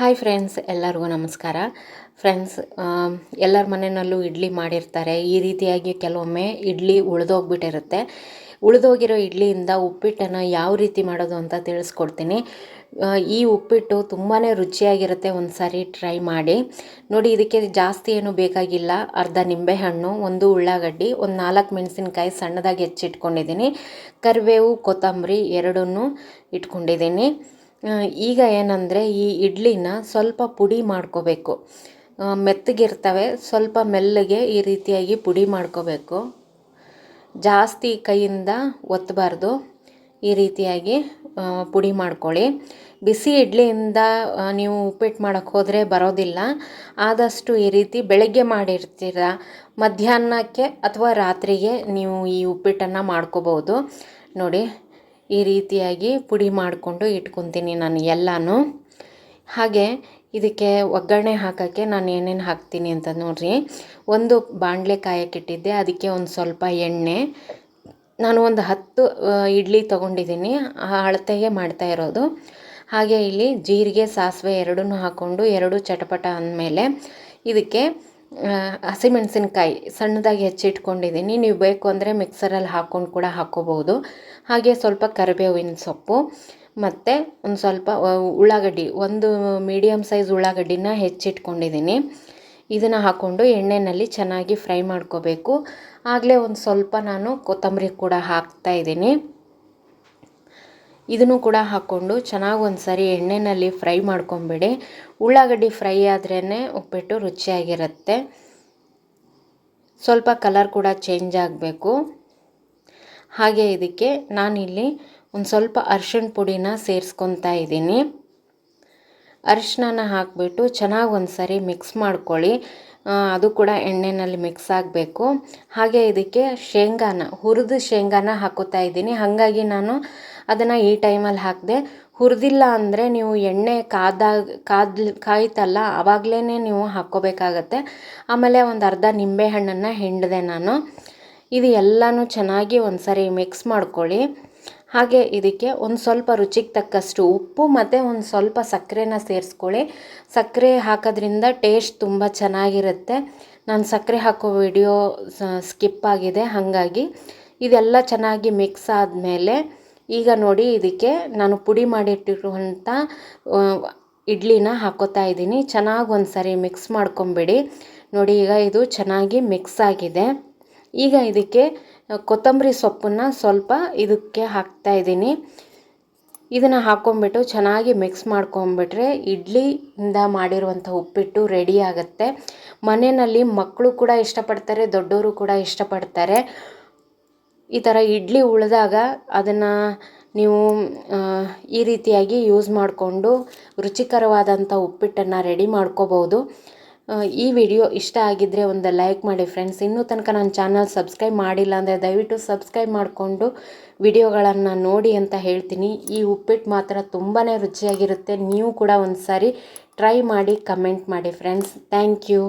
Hi friends ಎಲ್ಲರಿಗೂ ನಮಸ್ಕಾರ. Friends ಎಲ್ಲರ ಮನೆಯಲ್ಲೂ ಇಡ್ಲಿ ಮಾಡಿರ್ತಾರೆ. ಈ ರೀತಿಯಾಗಿ ಕೆಲವೊಮ್ಮೆ ಇಡ್ಲಿ ಉಳಿದೋಗ್ಬಿಟ್ಟಿರುತ್ತೆ. ಉಳಿದೋಗಿರೋ ಇಡ್ಲಿಯಿಂದ ಉಪ್ಪಿಟ್ಟನ್ನು ಯಾವ ರೀತಿ ಮಾಡೋದು ಅಂತ ತಿಳಿಸ್ಕೊಡ್ತೀನಿ. ಈ ಉಪ್ಪಿಟ್ಟು ತುಂಬಾ ರುಚಿಯಾಗಿರುತ್ತೆ. ಒಂದು ಸಾರಿ ಟ್ರೈ ಮಾಡಿ. ನೋಡಿ, ಇದಕ್ಕೆ ಜಾಸ್ತಿ ಏನು ಬೇಕಾಗಿಲ್ಲ. ಅರ್ಧ ನಿಂಬೆಹಣ್ಣು, ಒಂದು ಉಳ್ಳಾಗಡ್ಡಿ, ಒಂದು ನಾಲ್ಕು ಮೆಣಸಿನ್ಕಾಯಿ ಸಣ್ಣದಾಗಿ ಹೆಚ್ಚಿಟ್ಕೊಂಡಿದ್ದೀನಿ. ಕರಿಬೇವು, ಕೊತ್ತಂಬರಿ ಎರಡನ್ನೂ ಇಟ್ಕೊಂಡಿದ್ದೀನಿ. ಈಗ ಏನಂದರೆ ಈ ಇಡ್ಲಿನ ಸ್ವಲ್ಪ ಪುಡಿ ಮಾಡ್ಕೋಬೇಕು. ಮೆತ್ತಗಿರ್ತವೆ, ಸ್ವಲ್ಪ ಮೆಲ್ಲಗೆ ಈ ರೀತಿಯಾಗಿ ಪುಡಿ ಮಾಡ್ಕೋಬೇಕು. ಜಾಸ್ತಿ ಕೈಯಿಂದ ಒತ್ತಬಾರ್ದು ಈ ರೀತಿಯಾಗಿ ಪುಡಿ ಮಾಡ್ಕೊಳ್ಳಿ. ಬಿಸಿ ಇಡ್ಲಿಯಿಂದ ನೀವು ಉಪ್ಪಿಟ್ಟು ಮಾಡೋಕ್ಕೆ ಹೋದರೆ ಬರೋದಿಲ್ಲ. ಆದಷ್ಟು ಈ ರೀತಿ ಬೆಳಗ್ಗೆ ಮಾಡಿರ್ತೀರ, ಮಧ್ಯಾಹ್ನಕ್ಕೆ ಅಥವಾ ರಾತ್ರಿಗೆ ನೀವು ಈ ಉಪ್ಪಿಟ್ಟನ್ನು ಮಾಡ್ಕೋಬೋದು ನೋಡಿ ಈ ರೀತಿಯಾಗಿ ಪುಡಿ ಮಾಡಿಕೊಂಡು ಇಟ್ಕೊತೀನಿ ನಾನು ಎಲ್ಲನೂ. ಹಾಗೆ ಇದಕ್ಕೆ ಒಗ್ಗರಣೆ ಹಾಕೋಕ್ಕೆ ನಾನು ಏನೇನು ಹಾಕ್ತೀನಿ ಅಂತ ನೋಡ್ರಿ. ಒಂದು ಬಾಣಲೆ ಕಾಯಕ್ಕಿಟ್ಟಿದ್ದೆ ಅದಕ್ಕೆ ಒಂದು ಸ್ವಲ್ಪ ಎಣ್ಣೆ. ನಾನು ಒಂದು ಹತ್ತು ಇಡ್ಲಿ ತೊಗೊಂಡಿದ್ದೀನಿ ಅಳತೆಗೆ ಮಾಡ್ತಾ ಇರೋದು. ಹಾಗೆ ಇಲ್ಲಿ ಜೀರಿಗೆ, ಸಾಸಿವೆ ಎರಡನ್ನೂ ಹಾಕ್ಕೊಂಡು ಎರಡು ಚಟಪಟ ಅಂದಮೇಲೆ ಇದಕ್ಕೆ ಹಸಿಮೆಣಸಿನ್ಕಾಯಿ ಸಣ್ಣದಾಗಿ ಹೆಚ್ಚಿಟ್ಕೊಂಡಿದ್ದೀನಿ ನೀವು ಬೇಕು ಅಂದರೆ ಮಿಕ್ಸರಲ್ಲಿ ಹಾಕ್ಕೊಂಡು ಕೂಡ ಹಾಕ್ಕೋಬೋದು ಹಾಗೆ ಸ್ವಲ್ಪ ಕರಿಬೇವಿನ ಸೊಪ್ಪು, ಮತ್ತು ಒಂದು ಸ್ವಲ್ಪ ಉಳ್ಳಾಗಡ್ಡಿ, ಒಂದು ಮೀಡಿಯಮ್ ಸೈಜ್ ಉಳ್ಳಾಗಡ್ಡಿನ ಹೆಚ್ಚಿಟ್ಕೊಂಡಿದ್ದೀನಿ ಇದನ್ನು ಹಾಕ್ಕೊಂಡು ಎಣ್ಣೆಯಲ್ಲಿ ಚೆನ್ನಾಗಿ ಫ್ರೈ ಮಾಡ್ಕೋಬೇಕು. ಆಗಲೇ ಒಂದು ಸ್ವಲ್ಪ ನಾನು ಕೊತ್ತಂಬರಿ ಕೂಡ ಹಾಕ್ತಾ ಇದ್ದೀನಿ. ಇದನ್ನು ಕೂಡ ಹಾಕ್ಕೊಂಡು ಚೆನ್ನಾಗಿ ಒಂದು ಸರಿ ಎಣ್ಣೆಯಲ್ಲಿ ಫ್ರೈ ಮಾಡ್ಕೊಂಬಿಡಿ. ಉಳ್ಳಾಗಡ್ಡಿ ಫ್ರೈ ಆದ್ರೇ ಉಪ್ಪಿಟ್ಟು ರುಚಿಯಾಗಿರುತ್ತೆ. ಸ್ವಲ್ಪ ಕಲರ್ ಕೂಡ ಚೇಂಜ್ ಆಗಬೇಕು. ಹಾಗೆ ಇದಕ್ಕೆ ನಾನಿಲ್ಲಿ ಒಂದು ಸ್ವಲ್ಪ ಅರ್ಶಿಣ ಪುಡಿನ ಸೇರಿಸ್ಕೊತಾ ಇದ್ದೀನಿ. ಅರಿಶಿನ ಹಾಕಿಬಿಟ್ಟು ಚೆನ್ನಾಗಿ ಒಂದು ಸರಿ ಮಿಕ್ಸ್ ಮಾಡ್ಕೊಳ್ಳಿ ಅದು ಕೂಡ ಎಣ್ಣೆಯಲ್ಲಿ ಮಿಕ್ಸ್ ಆಗಬೇಕು. ಹಾಗೆ ಇದಕ್ಕೆ ಶೇಂಗಾನ, ಹುರಿದು ಶೇಂಗಾನ ಹಾಕೋತಾ ಇದ್ದೀನಿ. ಹಾಗಾಗಿ ನಾನು ಅದನ್ನು ಈ ಟೈಮಲ್ಲಿ ಹಾಕಿದೆ, ಹುರಿದಿಲ್ಲ ಅಂದರೆ ನೀವು ಎಣ್ಣೆ ಕಾದಾಗ ಕಾದ್, ಕಾಯ್ತಲ್ಲ ಆವಾಗಲೇ ನೀವು ಹಾಕ್ಕೋಬೇಕಾಗತ್ತೆ. ಆಮೇಲೆ ಒಂದು ಅರ್ಧ ನಿಂಬೆಹಣ್ಣನ್ನು ಹಿಂಡಿದೆ ನಾನು. ಇದು ಎಲ್ಲನೂ ಚೆನ್ನಾಗಿ ಒಂದು ಸರಿ ಮಿಕ್ಸ್ ಮಾಡ್ಕೊಳ್ಳಿ. ಹಾಗೆ ಇದಕ್ಕೆ ಒಂದು ಸ್ವಲ್ಪ ರುಚಿಗೆ ತಕ್ಕಷ್ಟು ಉಪ್ಪು ಮತ್ತು ಒಂದು ಸ್ವಲ್ಪ ಸಕ್ಕರೆನ ಸೇರಿಸ್ಕೊಳ್ಳಿ. ಸಕ್ಕರೆ ಹಾಕೋದ್ರಿಂದ ಟೇಸ್ಟ್ ತುಂಬ ಚೆನ್ನಾಗಿರುತ್ತೆ. ನಾನು ಸಕ್ಕರೆ ಹಾಕೋ ವಿಡಿಯೋ ಸ್ಕಿಪ್ ಆಗಿದೆ, ಹಾಗಾಗಿ ಇದೆಲ್ಲ ಚೆನ್ನಾಗಿ ಮಿಕ್ಸ್ ಆದಮೇಲೆ ಈಗ ನೋಡಿ ಇದಕ್ಕೆ ನಾನು ಪುಡಿ ಮಾಡಿಟ್ಟಿರುವಂಥ ಇಡ್ಲಿನ ಹಾಕೋತಾ ಇದ್ದೀನಿ. ಚೆನ್ನಾಗಿ ಒಂದು ಸರಿ ಮಿಕ್ಸ್ ಮಾಡ್ಕೊಂಬಿಡಿ. ನೋಡಿ ಈಗ ಇದು ಚೆನ್ನಾಗಿ ಮಿಕ್ಸ್ ಆಗಿದೆ. ಈಗ ಇದಕ್ಕೆ ಕೊತ್ತಂಬರಿ ಸೊಪ್ಪನ್ನು ಸ್ವಲ್ಪ ಇದಕ್ಕೆ ಹಾಕ್ತಾ ಇದ್ದೀನಿ. ಇದನ್ನು ಹಾಕ್ಕೊಂಬಿಟ್ಟು ಚೆನ್ನಾಗಿ ಮಿಕ್ಸ್ ಮಾಡ್ಕೊಂಬಿಟ್ರೆ ಇಡ್ಲಿಯಿಂದ ಮಾಡಿರುವಂಥ ಉಪ್ಪಿಟ್ಟು ರೆಡಿ ಆಗುತ್ತೆ. ಮನೆಯಲ್ಲಿ ಮಕ್ಕಳು ಕೂಡ ಇಷ್ಟಪಡ್ತಾರೆ ದೊಡ್ಡವರು ಕೂಡ ಇಷ್ಟಪಡ್ತಾರೆ. ಈ ಥರ ಇಡ್ಲಿ ಉಳಿದಾಗ ಅದನ್ನು ನೀವು ಈ ರೀತಿಯಾಗಿ ಯೂಸ್ ಮಾಡಿಕೊಂಡು ರುಚಿಕರವಾದಂಥ ಉಪ್ಪಿಟ್ಟನ್ನು ರೆಡಿ ಮಾಡ್ಕೋಬೋದು ಈ ವಿಡಿಯೋ ಇಷ್ಟ ಆಗಿದ್ದರೆ ಒಂದು ಲೈಕ್ ಮಾಡಿ ಫ್ರೆಂಡ್ಸ್ ಇನ್ನೂ ತನಕ ನನ್ನ ಚಾನಲ್ ಸಬ್ಸ್ಕ್ರೈಬ್ ಮಾಡಿಲ್ಲ ಅಂದರೆ ದಯವಿಟ್ಟು ಸಬ್ಸ್ಕ್ರೈಬ್ ಮಾಡಿಕೊಂಡು ವಿಡಿಯೋಗಳನ್ನು ನೋಡಿ ಅಂತ ಹೇಳ್ತೀನಿ. ಈ ಉಪ್ಪಿಟ್ಟು ಮಾತ್ರ ತುಂಬಾ ರುಚಿಯಾಗಿರುತ್ತೆ. ನೀವು ಕೂಡ ಒಂದು ಸಾರಿ ಟ್ರೈ ಮಾಡಿ ಕಮೆಂಟ್ ಮಾಡಿ ಫ್ರೆಂಡ್ಸ್ ಥ್ಯಾಂಕ್ ಯು